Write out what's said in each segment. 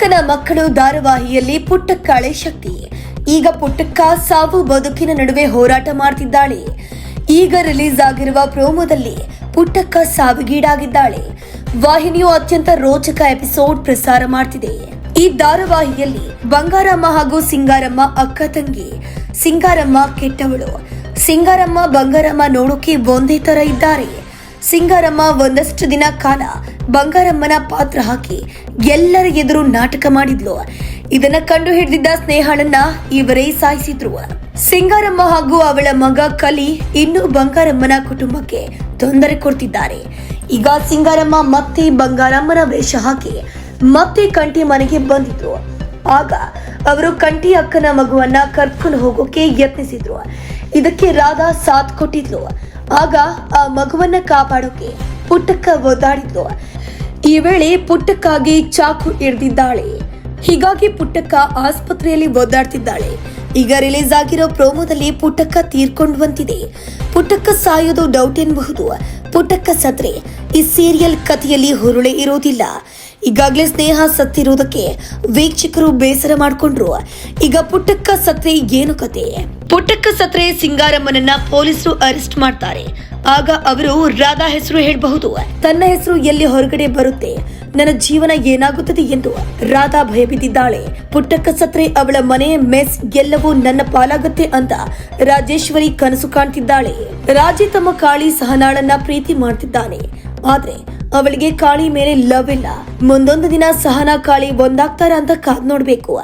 ಪುಟ್ಟಕ್ಕನ ಮಕ್ಕಳು ಧಾರಾವಾಹಿಯಲ್ಲಿ ಪುಟ್ಟಕ್ಕಾಳೆ ಶಕ್ತಿ. ಈಗ ಪುಟ್ಟಕ್ಕ ಸಾವು ಬದುಕಿನ ನಡುವೆ ಹೋರಾಟ ಮಾಡ್ತಿದ್ದಾಳೆ. ಈಗ ರಿಲೀಸ್ ಆಗಿರುವ ಪ್ರೋಮೋದಲ್ಲಿ ಪುಟ್ಟಕ್ಕ ಸಾವಿಗೀಡಾಗಿದ್ದಾಳೆ. ವಾಹಿನಿಯು ಅತ್ಯಂತ ರೋಚಕ ಎಪಿಸೋಡ್ ಪ್ರಸಾರ ಮಾಡ್ತಿದೆ. ಈ ಧಾರಾವಾಹಿಯಲ್ಲಿ ಬಂಗಾರಮ್ಮ ಹಾಗೂ ಸಿಂಗಾರಮ್ಮ ಅಕ್ಕ ತಂಗಿ, ಸಿಂಗಾರಮ್ಮ ಕೆಟ್ಟವಳು, ಸಿಂಗಾರಮ್ಮ ಬಂಗಾರಮ್ಮ ನೋಡೋಕೆ ಒಂದೇ ತರ ಇದ್ದಾರೆ. ಸಿಂಗಾರಮ್ಮ ಒಂದಷ್ಟು ದಿನ ಕಾಲ ಬಂಗಾರಮ್ಮನ ಪಾತ್ರ ಹಾಕಿ ಎಲ್ಲರ ಎದುರು ನಾಟಕ ಮಾಡಿದ್ಲು. ಇದನ್ನ ಕಂಡು ಹಿಡಿದಿದ್ದ ಸ್ನೇಹಳನ್ನ ಇವರೇ ಸಾಯಿಸಿದ್ರು. ಸಿಂಗಾರಮ್ಮ ಹಾಗೂ ಅವಳ ಮಗ ಕಲಿ ಇನ್ನು ಬಂಗಾರಮ್ಮನ ಕುಟುಂಬಕ್ಕೆ ತೊಂದರೆ ಕೊಡ್ತಿದ್ದಾರೆ. ಈಗ ಸಿಂಗಾರಮ್ಮ ಮತ್ತೆ ಬಂಗಾರಮ್ಮನ ವೇಷ ಹಾಕಿ ಮತ್ತೆ ಕಂಠಿ ಮನೆಗೆ ಬಂದಿದ್ರು. ಆಗ ಅವರು ಕಂಠಿ ಅಕ್ಕನ ಮಗುವನ್ನ ಕರ್ಕೊಂಡು ಹೋಗೋಕೆ ಯತ್ನಿಸಿದ್ರು. ಇದಕ್ಕೆ ರಾಧಾ ಸಾಥ್ ಕೊಟ್ಟಿದ್ಲು. ಆಗ ಆ ಮಗುವನ್ನ ಕಾಪಾಡೋಕೆ ಪುಟ್ಟಕ್ಕ ಒದ್ದಾಡಿದ್ಲು. ಈ ವೇಳೆ ಪುಟ್ಟಕ್ಕಾಗಿ ಚಾಕು ಹಿಡಿದಿದ್ದಾಳೆ. ಹೀಗಾಗಿ ಪುಟ್ಟಕ್ಕ ಆಸ್ಪತ್ರೆಯಲ್ಲಿ ಒದ್ದಾಡ್ತಿದ್ದಾಳೆ ಈಗ ರಿಲೀಸ್ ಆಗಿರೋ ಪ್ರೋಮೋದಲ್ಲಿ ಪುಟ್ಟಕ್ಕ ತೀರ್ಕೊಂಡುವಂತಿದೆ ಪುಟ್ಟಕ್ಕ ಸಾಯೋದು ಡೌಟ್ ಎನ್ನಬಹುದು ಪುಟ್ಟಕ್ಕ ಸತ್ರೆ ಈ ಸೀರಿಯಲ್ ಕಥೆಯಲ್ಲಿ ಹುರುಳೆ ಇರೋದಿಲ್ಲ. ಈಗಾಗಲೇ ಸ್ನೇಹ ಸತ್ತಿರುವುದಕ್ಕೆ ವೀಕ್ಷಕರು ಬೇಸರ ಮಾಡ್ಕೊಂಡ್ರು. ಈಗ ಪುಟ್ಟಕ್ಕ ಸತ್ರೆ ಏನು ಕತೆ? ಪುಟ್ಟಕ್ಕ ಸತ್ರೆ ಸಿಂಗಾರಮ್ಮನನ್ನ ಪೊಲೀಸರು ಅರೆಸ್ಟ್ ಮಾಡ್ತಾರೆ. ಆಗ ಅವರು ರಾಧಾ ಹೆಸರು ಹೇಳಬಹುದು. ತನ್ನ ಹೆಸರು ಎಲ್ಲಿ ಹೊರಗಡೆ ಬರುತ್ತೆ? ನನ್ನ ಜೀವನ ಏನಾಗುತ್ತದೆ ಎಂದು ರಾಧಾ ಭಯಬಿದ್ದಿದ್ದಾಳೆ. ಪುಟ್ಟಕ್ಕ ಸತ್ರೆ ಅವಳ ಮನೆ, ಮೆಸ್ ಎಲ್ಲವೂ ನನ್ನ ಪಾಲಾಗುತ್ತೆ ಅಂತ ರಾಜೇಶ್ವರಿ ಕನಸು ಕಾಣ್ತಿದ್ದಾಳೆ. ರಾಜಿ ತಮ್ಮ ಕಾಳಿ ಸಹನಾಳನ್ನ ಪ್ರೀತಿ ಮಾಡ್ತಿದ್ದಾನೆ. ಆದ್ರೆ ಅವಳಿಗೆ ಕಾಳಿ ಮೇಲೆ ಲವ್ ಇಲ್ಲ. ಮುಂದೊಂದು ದಿನ ಸಹನಾ ಕಾಳಿ ಒಂದಾಗ್ತಾರ ಅಂತ ಕಾದ್ ನೋಡ್ಬೇಕು.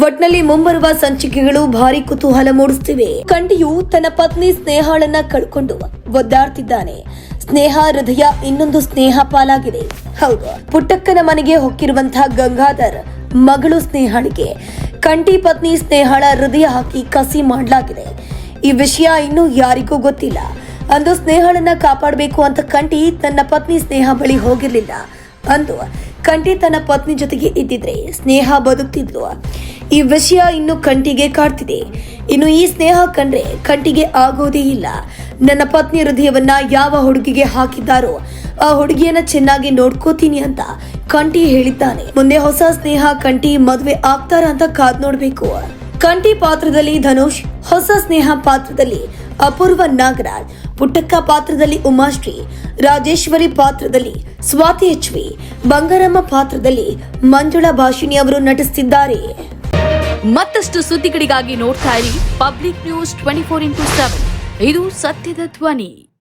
ಒಟ್ನಲ್ಲಿ ಮುಂಬರುವ ಸಂಚಿಕೆಗಳು ಭಾರಿ ಕುತೂಹಲ ಮೂಡಿಸುತ್ತಿವೆ. ಕಂಡಿಯು ತನ್ನ ಪತ್ನಿ ಸ್ನೇಹಾಳನ್ನ ಕಳ್ಕೊಂಡು ಒದ್ದಾಡ್ತಿದ್ದಾನೆ. ಸ್ನೇಹ ಹೃದಯ ಇನ್ನೊಂದು ಸ್ನೇಹ ಪಾಲಾಗಿದೆ. ಹೌದು, ಪುಟ್ಟಕ್ಕನ ಮನೆಗೆ ಹೊಕ್ಕಿರುವಂತಹ ಗಂಗಾಧರ್ ಮಗಳು ಸ್ನೇಹಾಳಿಗೆ. ಕಂಠಿ ಪತ್ನಿ ಸ್ನೇಹಾಳ ಹೃದಯ ಹಾಕಿ ಕಸಿ ಮಾಡಲಾಗಿದೆ. ಈ ವಿಷಯ ಇನ್ನೂ ಯಾರಿಗೂ ಗೊತ್ತಿಲ್ಲ. ಅಂದು ಸ್ನೇಹಾಳನ್ನ ಕಾಪಾಡಬೇಕು ಅಂತ ಕಂಠಿ ತನ್ನ ಪತ್ನಿ ಸ್ನೇಹ ಬಳಿ ಹೋಗಿರ್ಲಿಲ್ಲ. ಅಂದು ಕಂಠಿ ತನ್ನ ಪತ್ನಿ ಜೊತೆಗೆ ಇದ್ದಿದ್ರೆ ಸ್ನೇಹ ಬದುಕ್ತಿದ್ಲು. ಈ ವಿಷಯ ಇನ್ನು ಕಂಠಿಗೆ ಕಾಡ್ತಿದೆ. ಇನ್ನು ಈ ಸ್ನೇಹ ಕಂಡ್ರೆ ಕಂಠಿಗೆ ಆಗೋದೇ ಇಲ್ಲ. ನನ್ನ ಪತ್ನಿ ಹೃದಯವನ್ನ ಯಾವ ಹುಡುಗಿಗೆ ಹಾಕಿದ್ದಾರೋ ಆ ಹುಡುಗಿಯನ್ನ ಚೆನ್ನಾಗಿ ನೋಡ್ಕೋತೀನಿ ಅಂತ ಕಂಠಿ ಹೇಳಿದ್ದಾನೆ. ಮುಂದೆ ಹೊಸ ಸ್ನೇಹ ಕಂಠಿ ಮದುವೆ ಆಗ್ತಾರ ಅಂತ ಕಾದ್ ನೋಡ್ಬೇಕು. ಕಂಠಿ ಪಾತ್ರದಲ್ಲಿ ಧನುಷ್, ಹೊಸ ಸ್ನೇಹ ಪಾತ್ರದಲ್ಲಿ ಅಪೂರ್ವ ನಾಗರಾಜ್, ಪುಟ್ಟಕ್ಕ ಪಾತ್ರದಲ್ಲಿ ಉಮಾಶ್ರೀ, ರಾಜೇಶ್ವರಿ ಪಾತ್ರದಲ್ಲಿ ಸ್ವಾತಿ ಎಚ್ವಿ, ಬಂಗಾರಮ್ಮ ಪಾತ್ರದಲ್ಲಿ ಮಂಜುಳಾ ಭಾಷಿಣಿ ಅವರು ನಟಿಸುತ್ತಿದ್ದಾರೆ. ಮತ್ತಷ್ಟು ಸುದ್ದಿಗಳಿಗಾಗಿ ನೋಡ್ತಾ ಇರಿ public news twenty four into seven. ಇದು ಸತ್ಯದ ಧ್ವನಿ.